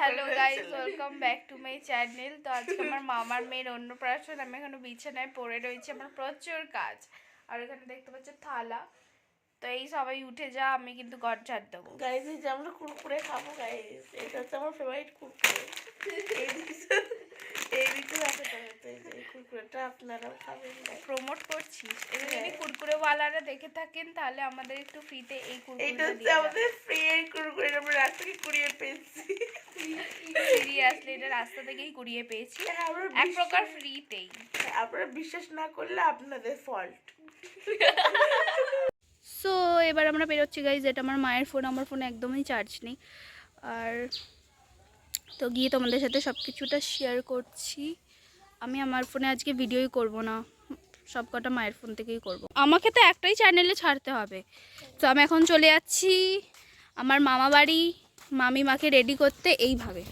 Hello guys welcome back to my channel তো আজকে আমার মামার মেয়ের অন্নপ্রাশন আমি এখানে বিছানায় পড়ে রয়েছি আমার প্রচুর কাজ। আর এখানে দেখতে পাচ্ছ থালা। তো এই সবাই উঠে যা আমি কিন্তু ঘর ঝাড় দেবো। গাইস এই যে আমরা কুরকুরে খাব গাইস এটা হচ্ছে আমার ফেভারিট কুরকুরে। এই দিকটা এই কুরকুরেটা আপনারাও খাবেন প্রমোট করছিস এবার যদি কুরকুরেওয়ালারা দেখে থাকেন তাহলে আমাদের একটু ফ্রিতে এই কুরকুরে হচ্ছে আমাদের ফ্রি কুরকুরে আমরা রাস্তা থেকে কুড়িয়ে পেয়েছি। সিরিয়াসলি এটা রাস্তা থেকেই কুড়িয়ে পেয়েছি। এক প্রকার ফ্রিতেই আপনারা বিশ্বাস না করলে আপনাদের ফল্ট সো এবার আমরা বেরোচ্ছি গাইজ এটা আমার মায়ের ফোন আমার ফোনে একদমই চার্জ নেই। আর তো গিয়ে তোমাদের সাথে সব কিছুটা শেয়ার করছি। আমি আমার ফোনে আজকে ভিডিওই করব না। সব কটা মায়ের ফোন থেকেই করব। আমাকে তো একটাই চ্যানেলে ছাড়তে হবে। তো আমি এখন চলে যাচ্ছি। আমার মামা বাড়ি মামি মাকে রেডি করতে এইভাবে।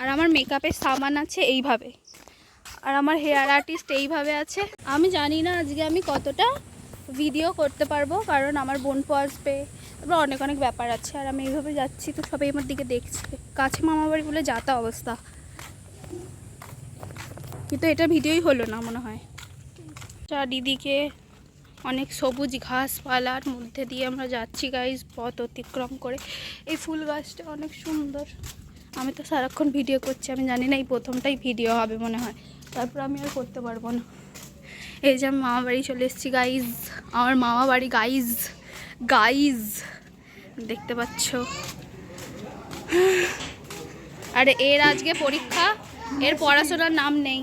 আর আমার মেকআপের সামান আছে এইভাবে। আর আমার হেয়ার আর্টিস্ট এইভাবে আছে। আমি জানি না আজকে আমি কতটা ভিডিও করতে পারব, কারণ আমার বোন আসবে তারপর অনেক অনেক ব্যাপার আছে, আর আমি এইভাবে যাচ্ছি তো সবাই আমার দিকে দেখছে। কাছে মামা বাড়ি বলে যাতা অবস্থা। কিন্তু এটা ভিডিওই হলো না মনে হয়। চারিদিকে অনেক সবুজ ঘাসপালার মধ্যে দিয়ে আমরা যাচ্ছি গাইজ পথ অতিক্রম করে। এই ফুল গাছটা অনেক সুন্দর। আমি তো সারাক্ষণ ভিডিও করছি, আমি জানি না এই প্রথমটাই ভিডিও হবে মনে হয়। তারপর আমি আর করতে পারব না। এই যে আমি মামা বাড়ি চলে এসেছি গাইজ আমার মামা বাড়ি গাইজ গাইজ দেখতে পাচ্ছ? আর এর আজকে পরীক্ষা, এর পড়াশোনার নাম নেই।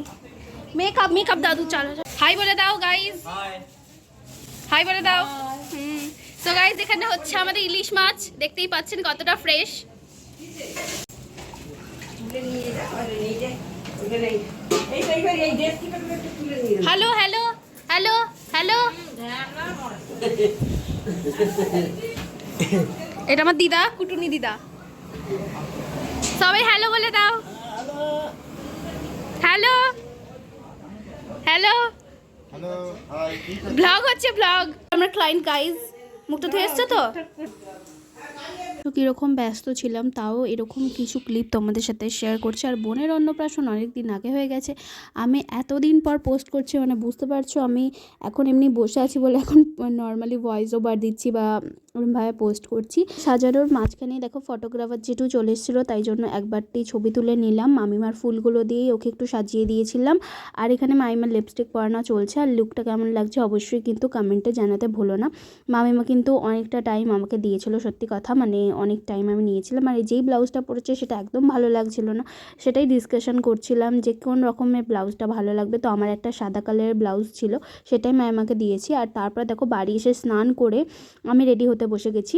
মেকআপ মেকআপ দাদু, চালো হাই বলে দাও গাইজ হাই বলে দাও। তো গাইজ এখানে হচ্ছে আমাদের ইলিশ মাছ। দেখতেই পাচ্ছেন কতটা fresh hello hello hello hello এটা আমার দিদা, কুটুনি দিদা। সবাই হ্যালো বলে দাও। Hello hello hello hi vlog হচ্ছে ব্লগ আমার ক্লায়েন্ট গাইজ মুখটা ধুয়ে এসছো তো? তো কীরকম ব্যস্ত ছিলাম, তাও এরকম কিছু ক্লিপ তোমাদের সাথে শেয়ার করছি। আর বোনের অন্নপ্রাশন অনেক দিন আগে হয়ে গেছে। আমি এতদিন পর পোস্ট করছি মানে বুঝতে পারছ, আমি এখন এমনি বসে আছি বলে এখন নর্মালি ভয়েস ওভার দিচ্ছি বা ওরমভাবে পোস্ট করছি। সাজানোর মাঝখানে দেখো ফটোগ্রাফার যেটু চলে এসেছিল, তাই জন্য একবারটি ছবি তুলে নিলাম। মামিমার ফুলগুলো দিয়ে ওকে একটু সাজিয়ে দিয়েছিলাম। আর এখানে মামিমার লিপস্টিক পরানো চলছে, আর লুকটা কেমন লাগছে অবশ্যই কিন্তু কমেন্টে জানাতে ভুলো না। মামিমা কিন্তু অনেকটা টাইম আমাকে দিয়েছিল, সত্যি কথা মানে অনেক টাইম আমি নিয়েছিলাম। আর এই যেই ব্লাউজটা পরেছে, সেটা একদম ভালো লাগছিল না। সেটাই ডিসকাশন করছিলাম যে কোন রকমের ব্লাউজটা ভালো লাগবে। তো আমার একটা সাদা কালারের ব্লাউজ ছিল, সেটাই মামিমাকে দিয়েছি। আর তারপর দেখো বাড়ি এসে স্নান করে আমি রেডি হতে বসে গেছি।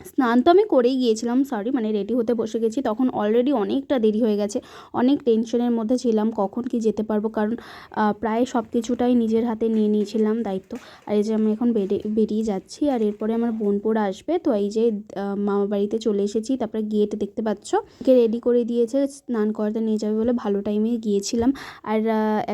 স্নান তো আমি করেই গিয়েছিলাম সরি মানে রেডি হতে বসে গেছি। তখন অলরেডি অনেকটা দেরি হয়ে গেছে, অনেক টেনশনের মধ্যে ছিলাম, কখন কি যেতে পারব? কারণ প্রায় সব কিছুটাই নিজের হাতে নিয়ে নিয়েছিলাম, দায়িত্ব। আর এই যে আমি এখন বেড়ে, বেরিয়ে যাচ্ছি, আর এরপরে আমার বোনপোরা আসবে। তো এই যে মামা বাড়িতে চলে এসেছি, তারপরে গেট দেখতে পাচ্ছ? কে রেডি করে দিয়েছে, স্নান করাতে নিয়ে যাবে বলে ভালো টাইমে গিয়েছিলাম। আর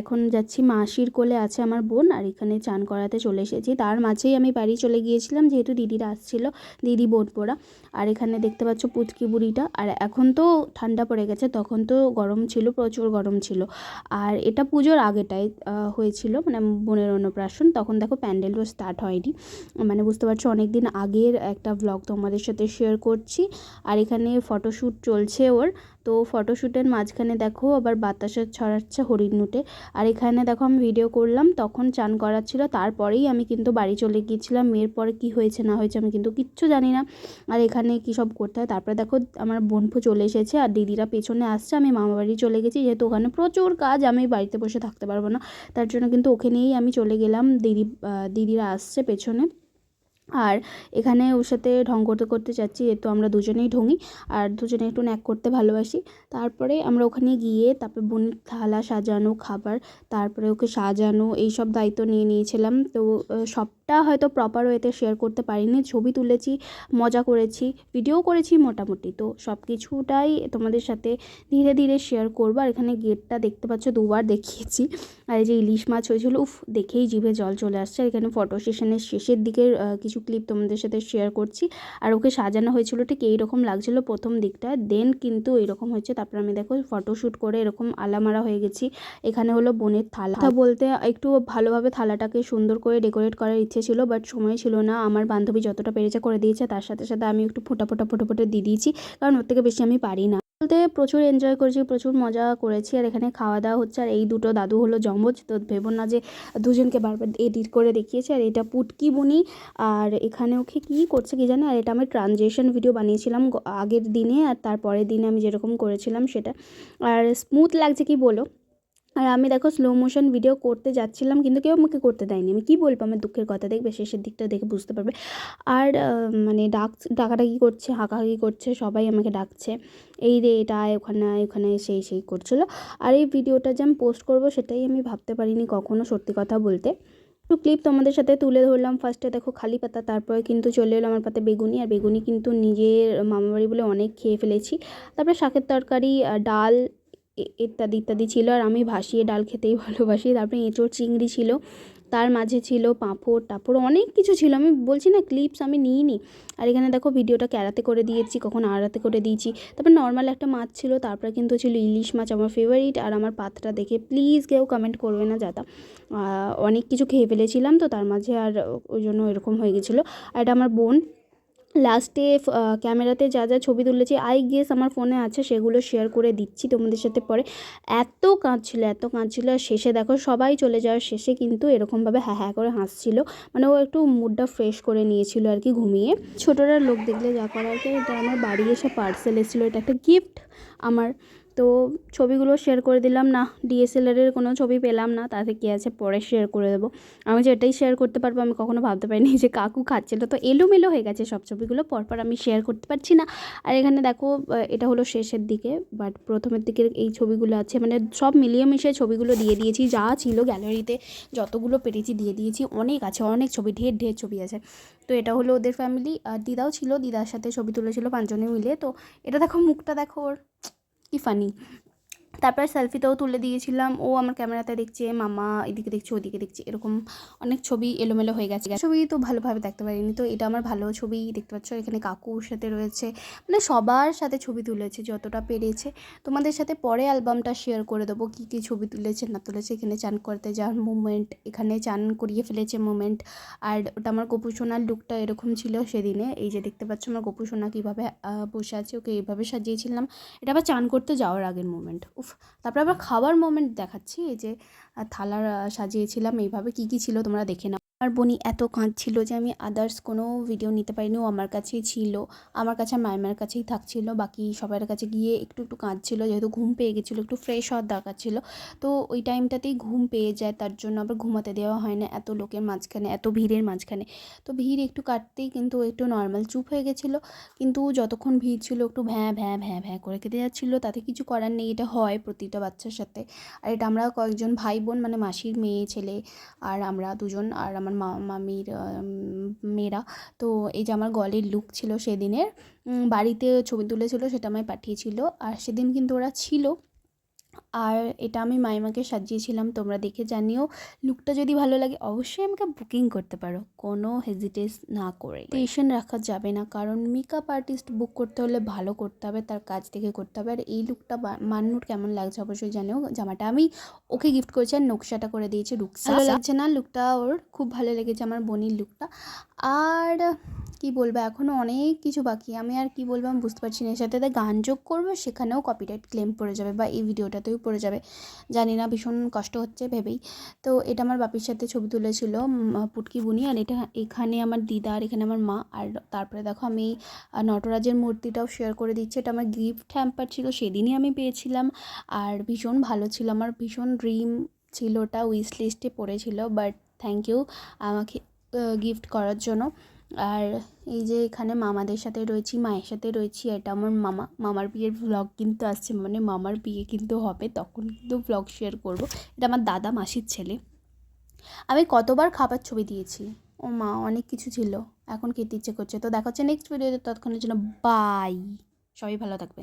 এখন যাচ্ছি মাসির কোলে আছে আমার বোন, আর এখানে চান করাতে চলে এসেছি। তার মাঝেই আমি বাড়ি চলে গিয়েছিলাম, যেহেতু দিদিরা আসছিল, দিদি বোন পোড়া। আর এখানে দেখতে পাচ্ছ পুচকি বুড়িটা। আর এখন তো ঠান্ডা পড়ে গেছে, তখন তো গরম ছিল, প্রচুর গরম ছিল। আর এটা পুজোর আগেটাই হয়েছিল মানে বোনের অন্নপ্রাশন। তখন দেখো প্যান্ডেলও স্টার্ট হয়নি। মানে বুঝতে পারছ অনেক দিন আগের একটা ব্লগ তোমাদের সাথে শেয়ার করছি। আর এখানে ফটোশ্যুট চলছে ওর। তো ফটোশ্যুটের মাঝখানে দেখো আবার বাতাসে ছড়াচ্ছে হরিণ নুটে। আর এখানে দেখো আমি ভিডিও করলাম, তখন চান করাচ্ছিল তারপরেই আমি কিন্তু বাড়ি চলে গিয়েছিলাম। মেয়ের পরে কি হয়েছে, না হয়েছে আমি কিন্তু কিচ্ছু জানি না। আর এখানে কী সব করতে হয়, তারপরে দেখো আমার বোনপো চলে এসেছে আর দিদিরা পেছনে আসছে, আমি মামা বাড়ি চলে গেছি। যেহেতু ওখানে প্রচুর কাজ, আমি বাড়িতে বসে থাকতে পারব না। তার জন্য কিন্তু ওখানেই আমি চলে গেলাম, দিদি দিদিরা আসছে পেছনে। আর এখানে ওর সাথে ঢং করতে করতে যাচ্ছি যেহেতু আমরা দুজনেই ঢঙি, আর দুজনে একটু ন্যাক করতে ভালোবাসি। তারপরে আমরা ওখানে গিয়ে তারপরে বোনের থালা সাজানো, খাবার, তারপরে ওকে সাজানো এই সব দায়িত্ব নিয়ে নিয়েছিলাম। তো সবটা হয়তো প্রপার ওয়েতে শেয়ার করতে পারিনি, ছবি তুলেছি, মজা করেছি ভিডিও করেছি মোটামুটি। তো সব কিছুটাই তোমাদের সাথে ধীরে ধীরে শেয়ার করব। আর এখানে গেটটা দেখতে পাচ্ছ, দুবার দেখিয়েছি। আর এই যে ইলিশ মাছ হয়েছিল, উফ, দেখেই জিভে জল চলে আসছে। আর এখানে ফটো সেশনের শেষের দিকের কিছু ক্লিপ তোমাদের সাথে শেয়ার করছি। আর ওকে সাজানো হয়েছিল ঠিক এইরকম লাগছিল প্রথম দিকটা। দেন কিন্তু এরকম হয়েছে। তারপর আমি দেখো ফটোশ্যুট করে এরকম আলামারা হয়ে গেছি। এখানে হলো বোনের থালা। বলতে একটু ভালোভাবে থালাটাকে সুন্দর করে ডেকোরেট করার ইচ্ছে ছিল বাট সময় ছিল না। আমার বান্ধবী যতটা পেরেছে করে দিয়েছে। তার সাথে সাথে আমি একটু ফোটা ফোটা ফোটা ফোটা দিয়ে দিয়েছি। কারণ ওর থেকে বেশি আমি পারি না। বলতে প্রচুর এনজয় করেছি, প্রচুর মজা করেছি আর এখানে খাওয়া দাওয়া হচ্ছে। আর এই দুটো দাদু হলো জম্বজ তো ভেবো না যে দুজনকে বারবার এডিট করে দেখিয়েছে। আর এটা পুটকি বুনি আর এখানে ওকে কী করছে কি জানে? আর এটা আমি ট্রানজেকশন ভিডিও বানিয়েছিলাম আগের দিনে আর তারপরের দিনে আমি যেরকম করেছিলাম সেটা। আর স্মুথ লাগছে কি বলো? আর আমি দেখো স্লো মোশন ভিডিও করতে যাচ্ছিলাম, কিন্তু কেউ আমাকে করতে দেয়নি। আমি কী বলব আমার দুঃখের কথা, দেখবে শেষের দিকটা দেখে বুঝতে পারবে। আর মানে ডাক, ডাকাডাকি করছে, হাঁকাহাঁকি করছে, সবাই আমাকে ডাকছে। এই রে এটা ওখানে ওখানে সেই সেই করছিল। আর এই ভিডিওটা যে আমি পোস্ট করব সেটাই আমি ভাবতে পারিনি কখনো সত্যি কথা বলতে। একটু ক্লিপ তোমাদের সাথে তুলে ধরলাম। ফার্স্টে দেখো খালি পাতা, তারপরে কিন্তু চলে এলো আমার পাতে বেগুনি। আর বেগুনি কিন্তু নিজের মামাবাড়ি বলে অনেক খেয়ে ফেলেছি। তারপরে শাকের তরকারি ডাল ইত্যাদি ইত্যাদি ছিল। আর আমি ভাসিয়ে ডাল খেতেই ভালোবাসি। তারপরে এঁচোড়, চিংড়ি ছিল। তার মাঝে ছিল পাঁপড়, টাপড়, অনেক কিছু ছিল। আমি বলছি না ক্লিপস আমি নিইনি। আর এখানে দেখো ভিডিওটা ক্যারাতে করে দিয়েছি, কখন আড়াতে করে দিয়েছি। তারপর নর্মাল একটা মাছ ছিল, তারপরে কিন্তু ছিল ইলিশ মাছ আমার ফেভারিট আর আমার পাতটা দেখে প্লিজ কেউ কমেন্ট করবে না, যাতা। অনেক কিছু খেয়ে ফেলেছিলাম তো, তার মাঝে আর ওই জন্য এরকম হয়ে গেছিল। আর এটা আমার বোন। লাস্টে ক্যামেরাতে যা যা ছবি তুলেছি, আই গেস আমার ফোনে আছে, সেগুলো শেয়ার করে দিচ্ছি তোমাদের সাথে পরে। এত কাঁদছিল এত কাঁদছিল, আর শেষে দেখো সবাই চলে যাওয়ার শেষে কিন্তু এরকমভাবে হ্যাঁ হ্যাঁ করে হাসছিল। মানে ও একটু মুডটা ফ্রেশ করে নিয়েছিল আর কি ঘুমিয়ে। ছোটরা লোক দেখলে যা করার এটা আমার বাড়ি এসে পার্সেল এসেছিল, এটা একটা গিফট আমার। তো ছবিগুলো শেয়ার করে দিলাম, না ডিএসএলআরের কোনো ছবি পেলাম না, তাতে কী আছে পরে শেয়ার করে দেবো। আমি যে এটাই শেয়ার করতে পারব, আমি কখনো ভাবতে পারিনি যে কাকু খাচ্ছিলো। তো এলোমেলো হয়ে গেছে সব ছবিগুলো, পরপর আমি শেয়ার করতে পারছি না। আর এখানে দেখো এটা হলো শেষের দিকে বাট প্রথমের দিকের এই ছবিগুলো আছে মানে সব মিলিয়ে মিশিয়ে ছবিগুলো দিয়ে দিয়েছি, যা ছিল গ্যালারিতে যতগুলো পেরেছি দিয়ে দিয়েছি, অনেক আছে, অনেক ছবি, ঢের ঢের ছবি আছে। তো এটা হলো ওদের ফ্যামিলি আর দিদাও ছিল, দিদার সাথে ছবি তুলেছিল পাঁচজনে মিলে, তো এটা দেখো, মুখটা দেখো ওর। কি ফানি তারপর সেলফিতেও তুলে দিয়েছিলাম। ও আমার ক্যামেরাতে দেখছে, মামা এদিকে দেখছে, ওদিকে দেখছে, এরকম অনেক ছবি এলোমেলো হয়ে গেছে। ছবি তো ভালোভাবে দেখতে পারিনি তো, এটা আমার ভালো ছবি, দেখতে পাচ্ছ এখানে কাকুর সাথে রয়েছে। মানে সবার সাথে ছবি তুলেছে যতটা পেরেছে। তোমাদের সাথে পরে অ্যালবামটা শেয়ার করে দেবো, কী কী ছবি তুলেছে, না তুলেছে, এখানে চান করতে যাওয়ার মুভমেন্ট এখানে চান করিয়ে ফেলেছে মুমেন্ট আর ওটা আমার গোপু সোনার লুকটা এরকম ছিল সেদিনে, এই যে দেখতে পাচ্ছ আমার গোপু সোনা কীভাবে বসে আছে, ওকে এইভাবে সাজিয়েছিলাম। এটা আবার চান করতে যাওয়ার আগের মুভমেন্ট উফ। তারপর আবার খাওয়ার মোমেন্ট দেখাচ্ছি, এই যে থালার সাজিয়েছিলাম, এইভাবে কি কি ছিল তোমরা দেখে নাও। আমার বনি এত কাঁদছিল যে আমি আদার্স কোনো ভিডিও নিতে পারিনি। ও আমার কাছেই ছিল। আমার কাছে মায়ের কাছেই থাকছিল। বাকি সবার কাছে গিয়ে একটু একটু কাঁদছিল, যেহেতু ঘুম পেয়ে গেছিল, একটু ফ্রেশ হওয়ার দরকার ছিল। তো ওই টাইমটাতেই ঘুম পেয়ে যায়, তার জন্য আবার ঘুমাতে দেওয়া হয় না এত লোকের মাঝখানে, এত ভিড়ের মাঝখানে। তো ভিড় একটু কাটতেই কিন্তু একটু নর্মাল চুপ হয়ে গেছিল। কিন্তু যতক্ষণ ভিড় ছিল, একটু ভ্যাঁ ভ্যাঁ ভ্যাঁ ভ্যাঁ করে কেটে যাচ্ছিল। তাতে কিছু করার নেই, এটা হয় প্রতিটা বাচ্চার সাথে। আর এটা আমরা কয়েকজন ভাই বোন মানে মাসির মেয়ে, ছেলে, আর আমরা দুজন, আর আমার মা, মামির মেয়েরা। তো এই যে আমার গলের লুক ছিল সেদিনের বাড়িতে ছবি তুলেছিল সেটা আমায় পাঠিয়েছিল। আর সেদিন কিন্তু ওরা ছিল আর এটা আমি মাইমাকে সাজিয়েছিলাম তোমরা দেখে জানিও। লুকটা যদি ভালো লাগে অবশ্যই আমাকে বুকিং করতে পারো। কোনো হেজিটেস না করে। টেনশন রাখা যাবে না কারণ মেকআপ আর্টিস্ট বুক করতে হলে ভালো করতে হবে তার কাজ দেখে করতে হবে। আর এই লুকটা মান্নুর কেমন লাগছে অবশ্যই জানিও। জামাটা আমি ওকে গিফট করেছি আর নকশাটা করে দিয়েছি রুকসা। লাগছে না লুকটা ওর খুব ভালো লেগেছে আমার বোনির লুকটা। আর কি বলব এখনও অনেক কিছু বাকি। আমি আর কি বলব, আমি বুঝতে পারছি না। এর সাথে গান যোগ করব, সেখানেও কপিরাইট ক্লেম পড়ে যাবে বা এই ভিডিওটাতেও পড়ে যাবে। জানি না, ভীষণ কষ্ট হচ্ছে ভেবেই। তো এটা আমার বাপির সাথে ছবি তুলেছিল পুটকি বুনি, আর এটা এখানে আমার দিদা, আর এখানে আমার মা। আর তারপরে দেখো, আমি নটরাজের মূর্তিটাও শেয়ার করে দিচ্ছি। এটা আমার গিফট হ্যাম্পার ছিল, সেদিনই আমি পেয়েছিলাম। আর ভীষণ ভালো ছিল, আমার ভীষণ ড্রিম ছিল ওটা উইশ লিস্টে পড়েছিল। বাট থ্যাংক ইউ আমাকে গিফট করার জন্য। আর এই যে এখানে মামাদের সাথে রয়েছি, মায়ের সাথে রয়েছি, এটা আমার মামা। মামার বিয়ের ভ্লগ কিন্তু আসছে মানে মামার বিয়ে কিন্তু হবে, তখন কিন্তু ভ্লগ শেয়ার করব। এটা আমার দাদা মাসির ছেলে। আমি কতবার খাবার ছবি দিয়েছি। ও মা, অনেক কিছু ছিল। এখন খেতে ইচ্ছে করছে। তো দেখা হচ্ছে নেক্সট ভিডিওতে ততক্ষণের জন্য বাই সবাই ভালো থাকবে।